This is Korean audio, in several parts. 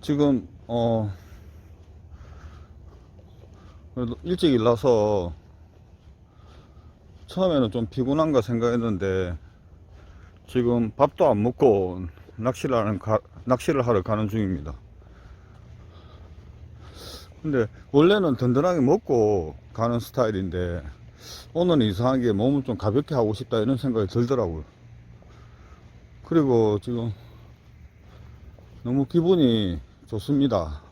지금 어 일찍 일어나서 처음에는 좀 피곤한가 생각했는데 지금 밥도 안 먹고 낚시를 하는 가, 낚시를 하러 가는 중입니다. 근데 원래는 든든하게 먹고 가는 스타일인데 오늘은 이상하게 몸을 좀 가볍게 하고 싶다 이런 생각이 들더라고요. 그리고 지금 너무 기분이 좋습니다.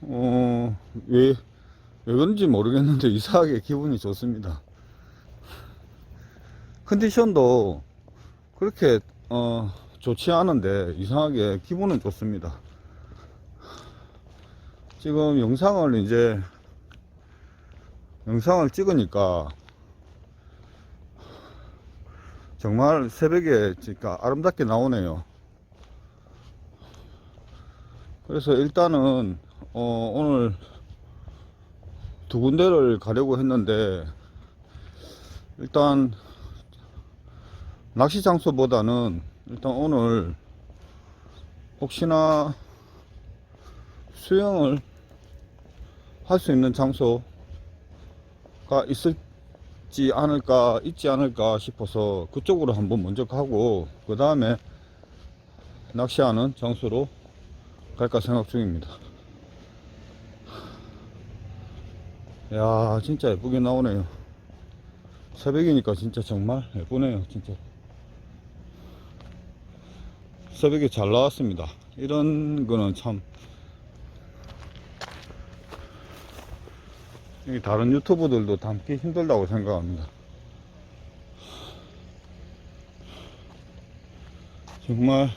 어, 왜, 왜 그런지 모르겠는데 이상하게 기분이 좋습니다. 컨디션도 그렇게, 어, 좋지 않은데 이상하게 기분은 좋습니다. 지금 영상을 이제, 영상을 찍으니까 정말 새벽에 진짜 아름답게 나오네요. 그래서 일단은 어, 오늘 두 군데를 가려고 했는데 일단 낚시 장소보다는 일단 오늘 혹시나 수영을 할 수 있는 장소가 있을지 않을까 있지 않을까 싶어서 그쪽으로 한번 먼저 가고 그 다음에 낚시하는 장소로 갈까 생각 중입니다. 야, 진짜 예쁘게 나오네요. 새벽이니까 진짜 정말 예쁘네요, 진짜. 새벽에 잘 나왔습니다. 이런 거는 참. 이 다른 유튜브들도 담기 힘들다고 생각합니다. 정말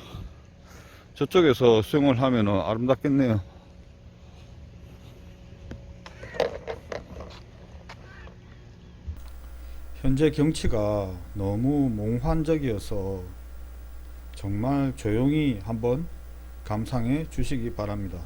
저쪽에서 수영을 하면은 아름답겠네요. 현재 경치가 너무 몽환적이어서 정말 조용히 한번 감상해 주시기 바랍니다.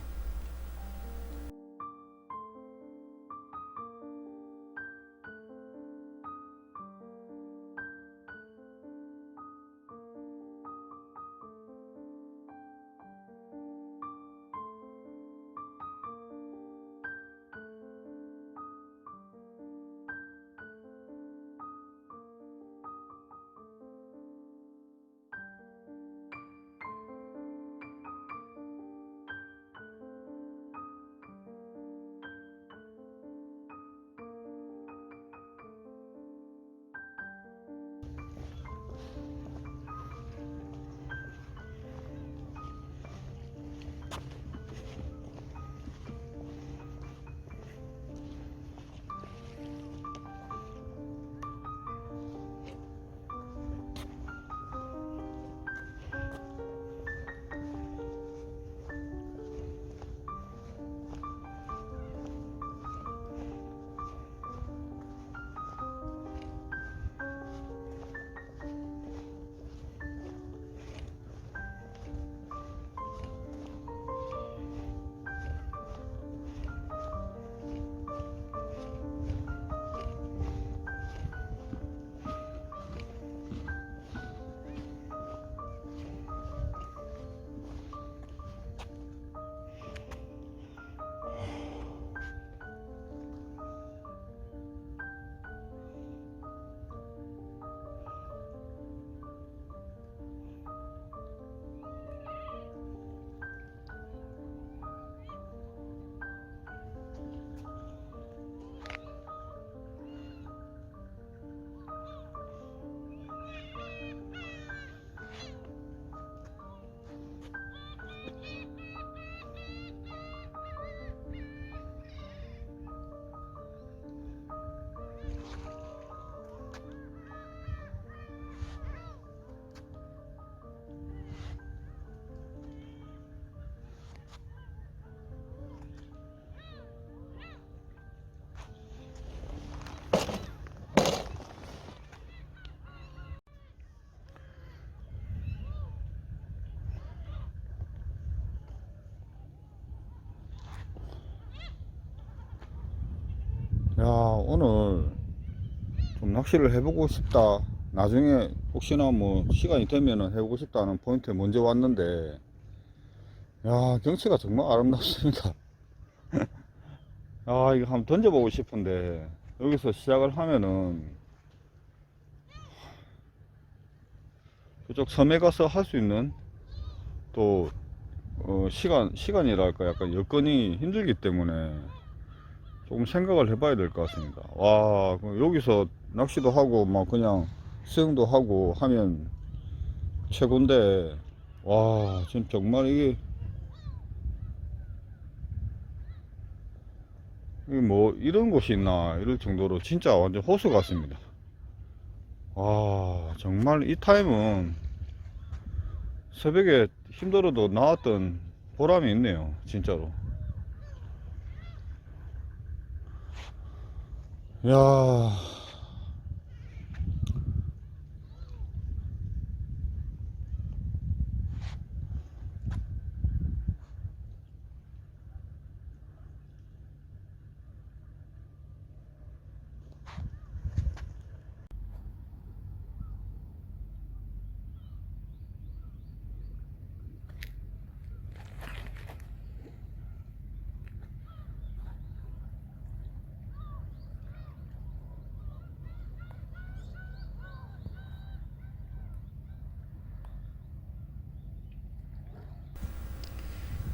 오늘 좀 낚시를 해보고 싶다. 나중에 혹시나 뭐 시간이 되면은 해보고 싶다는 포인트에 먼저 왔는데, 야, 경치가 정말 아름답습니다. 아, 이거 한번 던져보고 싶은데, 여기서 시작을 하면은, 그쪽 섬에 가서 할 수 있는, 또, 어, 시간, 시간이랄까, 약간 여건이 힘들기 때문에, 조금 생각을 해봐야 될 것 같습니다. 와, 그 여기서 낚시도 하고, 막 그냥 수영도 하고 하면 최고인데, 와, 지금 정말 이게 뭐 이런 곳이 있나 이럴 정도로 진짜 완전 호수 같습니다. 와 정말 이 타임은 새벽에 힘들어도 나왔던 보람이 있네요 진짜로. 야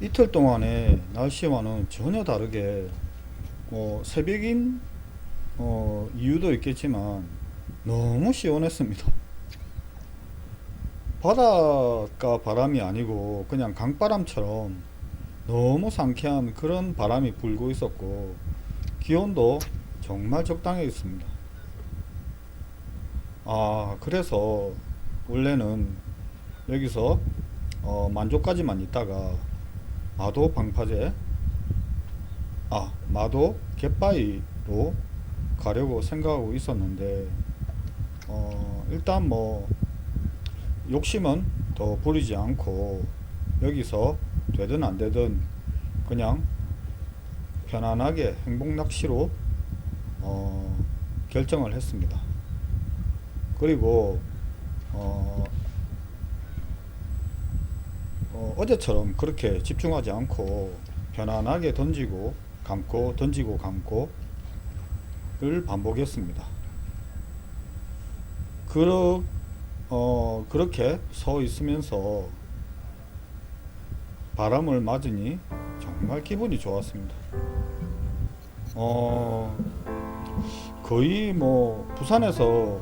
이틀 동안의 날씨와는 전혀 다르게 뭐 새벽인 어, 이유도 있겠지만 너무 시원했습니다. 바닷가 바람이 아니고 그냥 강바람처럼 너무 상쾌한 그런 바람이 불고 있었고 기온도 정말 적당해 있습니다. 아 그래서 원래는 여기서 어, 만조까지만 있다가 마도 방파제 아 마도 갯바위로 가려고 생각하고 있었는데 어 일단 뭐 욕심은 더 부리지 않고 여기서 되든 안 되든 그냥 편안하게 행복 낚시로 어 결정을 했습니다. 그리고 어 어, 어제처럼 그렇게 집중하지 않고 편안하게 던지고 감고 던지고 감고 를 반복했습니다. 그러, 어, 그렇게 서 있으면서 바람을 맞으니 정말 기분이 좋았습니다. 어, 거의 뭐 부산에서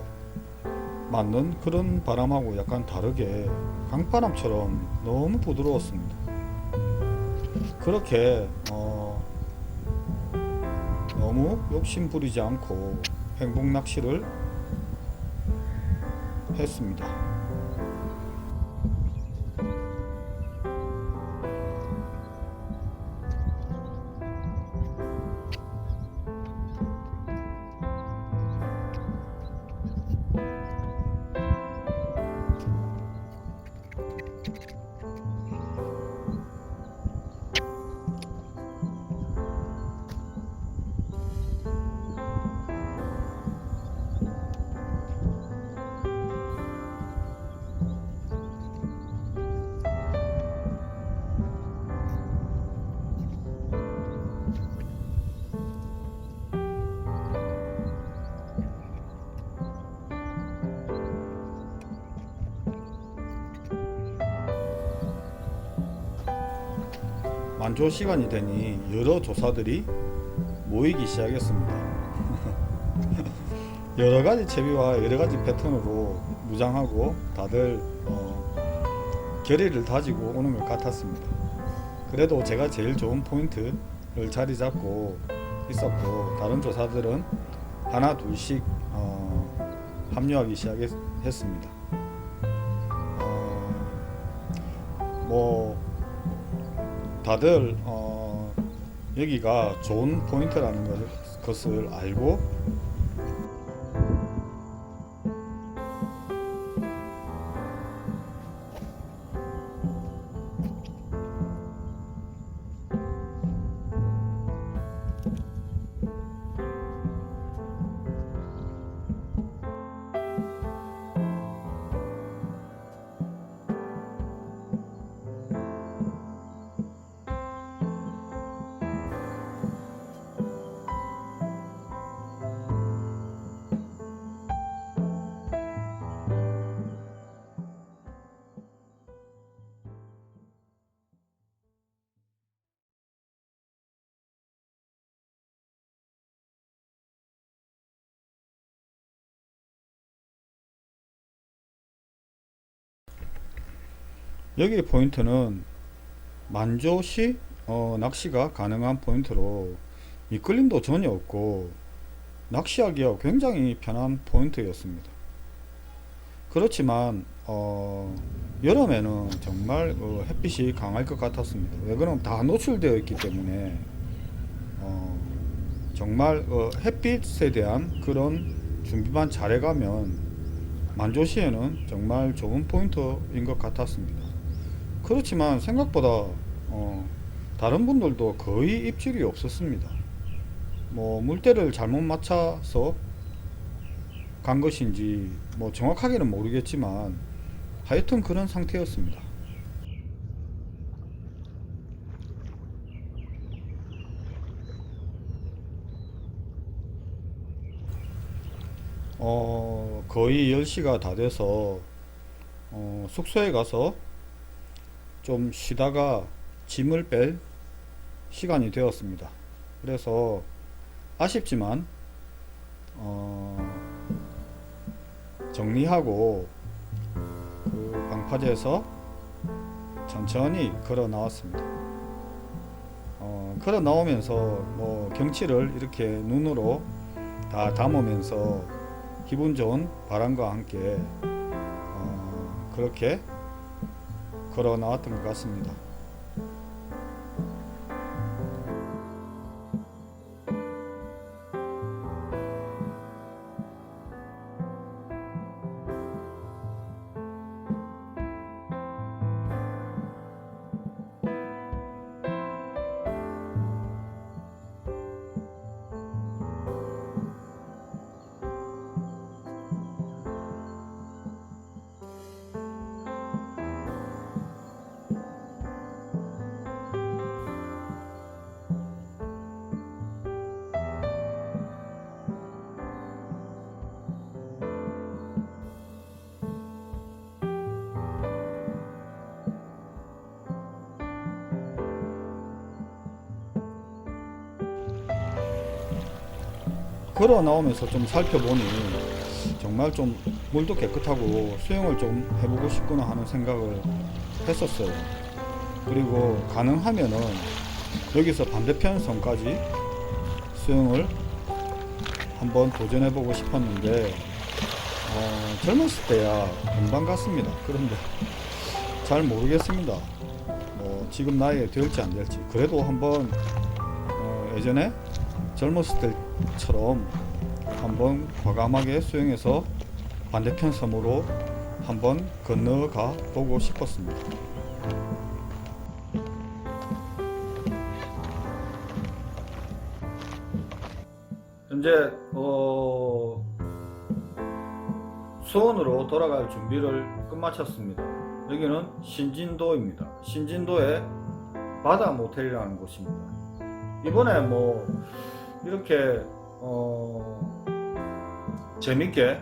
맞는 그런 바람하고 약간 다르게 강바람처럼 너무 부드러웠습니다. 그렇게 어, 너무 욕심 부리지 않고 행복 낚시를 했습니다. 만조 시간이 되니 여러 조사들이 모이기 시작했습니다. 여러 가지 채비와 여러 가지 패턴으로 무장하고 다들 어, 결의를 다지고 오는 것 같았습니다. 그래도 제가 제일 좋은 포인트를 자리 잡고 있었고 다른 조사들은 하나 둘씩 어, 합류하기 시작했습니다. 어, 뭐 다들 어, 여기가 좋은 포인트라는 것- 것을 알고 여기 포인트는 만조시 어, 낚시가 가능한 포인트로 미끌림도 전혀 없고 낚시하기가 굉장히 편한 포인트였습니다. 그렇지만 어, 여름에는 정말 어, 햇빛이 강할 것 같았습니다. 왜 그러면 다 노출되어 있기 때문에 어, 정말 어, 햇빛에 대한 그런 준비만 잘해가면 만조시에는 정말 좋은 포인트인 것 같았습니다. 그렇지만 생각보다 어, 다른 분들도 거의 입질이 없었습니다. 뭐 물때를 잘못 맞춰서 간 것인지 뭐 정확하게는 모르겠지만 하여튼 그런 상태였습니다. 어, 거의 10시가 다 돼서 어, 숙소에 가서 좀 쉬다가 짐을 뺄 시간이 되었습니다. 그래서 아쉽지만 어, 정리하고 그 방파제에서 천천히 걸어 나왔습니다. 어, 걸어 나오면서 뭐 경치를 이렇게 눈으로 다 담으면서 기분 좋은 바람과 함께 어, 그렇게 걸어 나왔던 것 같습니다. 걸어 나오면서 좀 살펴보니 정말 좀 물도 깨끗하고 수영을 좀 해보고 싶구나 하는 생각을 했었어요. 그리고 가능하면은 여기서 반대편 섬까지 수영을 한번 도전해보고 싶었는데 어, 젊었을 때야 금방 갔습니다. 그런데 잘 모르겠습니다. 뭐 지금 나이에 될지 안 될지 그래도 한번 어, 예전에 젊었을 때처럼 한번 과감하게 수영해서 반대편 섬으로 한번 건너가 보고 싶었습니다. 현재 어, 수원으로 돌아갈 준비를 끝마쳤습니다. 여기는 신진도입니다. 신진도의 바다 모텔이라는 곳입니다. 이번에 뭐 이렇게 어 재밌게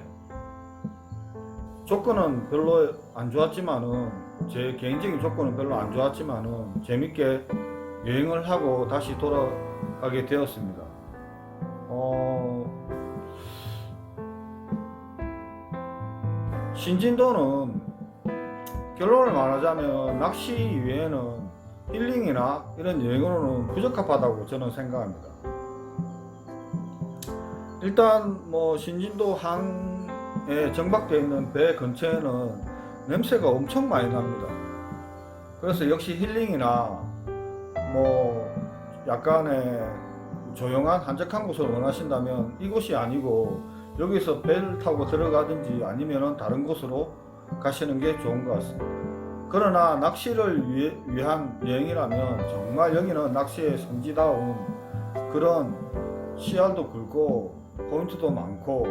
조건은 별로 안 좋았지만은 제 개인적인 조건은 별로 안 좋았지만은 재밌게 여행을 하고 다시 돌아가게 되었습니다. 어 신진도는 결론을 말하자면 낚시 외에는 힐링이나 이런 여행으로는 부적합하다고 저는 생각합니다. 일단 뭐 신진도 항에 정박되어 있는 배 근처에는 냄새가 엄청 많이 납니다. 그래서 역시 힐링이나 뭐 약간의 조용한 한적한 곳을 원하신다면 이곳이 아니고 여기서 배를 타고 들어가든지 아니면 다른 곳으로 가시는 게 좋은 것 같습니다. 그러나 낚시를 위해, 위한 여행이라면 정말 여기는 낚시의 성지다운 그런 씨알도 굵고 포인트도 많고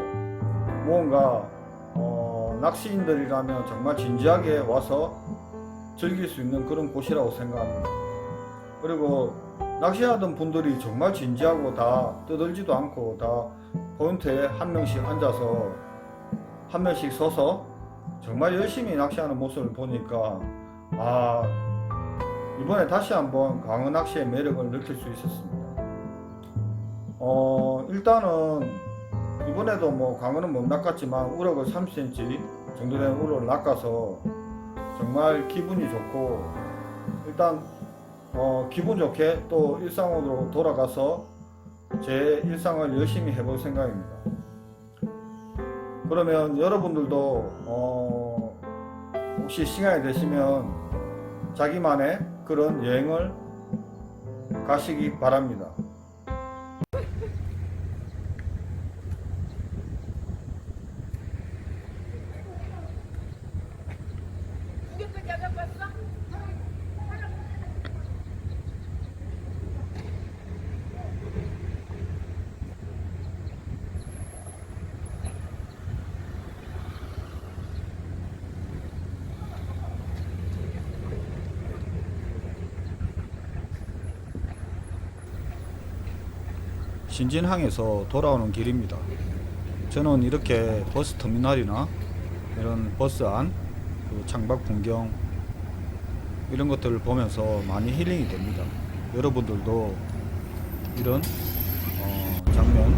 무언가 어, 낚시인들이라면 정말 진지하게 와서 즐길 수 있는 그런 곳이라고 생각합니다. 그리고 낚시하던 분들이 정말 진지하고 다 떠들지도 않고 다 포인트에 한 명씩 앉아서 한 명씩 서서 정말 열심히 낚시하는 모습을 보니까 아 이번에 다시 한번 광어 낚시의 매력을 느낄 수 있었습니다. 어 일단은 이번에도 뭐 광어는 못 낚았지만 우럭을 3cm 정도 되는 우럭을 낚아서 정말 기분이 좋고 일단 어, 기분 좋게 또 일상으로 돌아가서 제 일상을 열심히 해볼 생각입니다. 그러면 여러분들도 어, 혹시 시간이 되시면 자기만의 그런 여행을 가시기 바랍니다. 두개까지 안 갖고 왔어? 신진항에서 돌아오는 길입니다. 저는 이렇게 버스 터미널이나 이런 버스 안, 그 창밖 풍경 이런 것들을 보면서 많이 힐링이 됩니다. 여러분들도 이런 어, 장면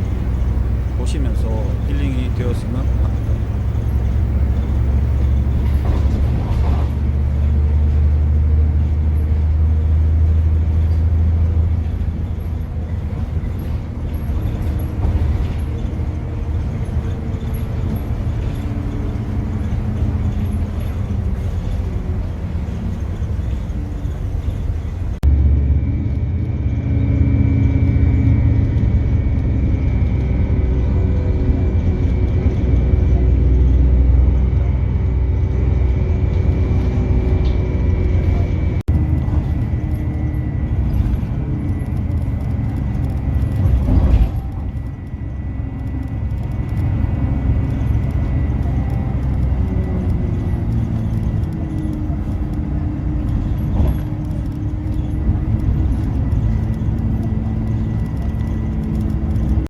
보시면서 힐링이 되었으면 합니다.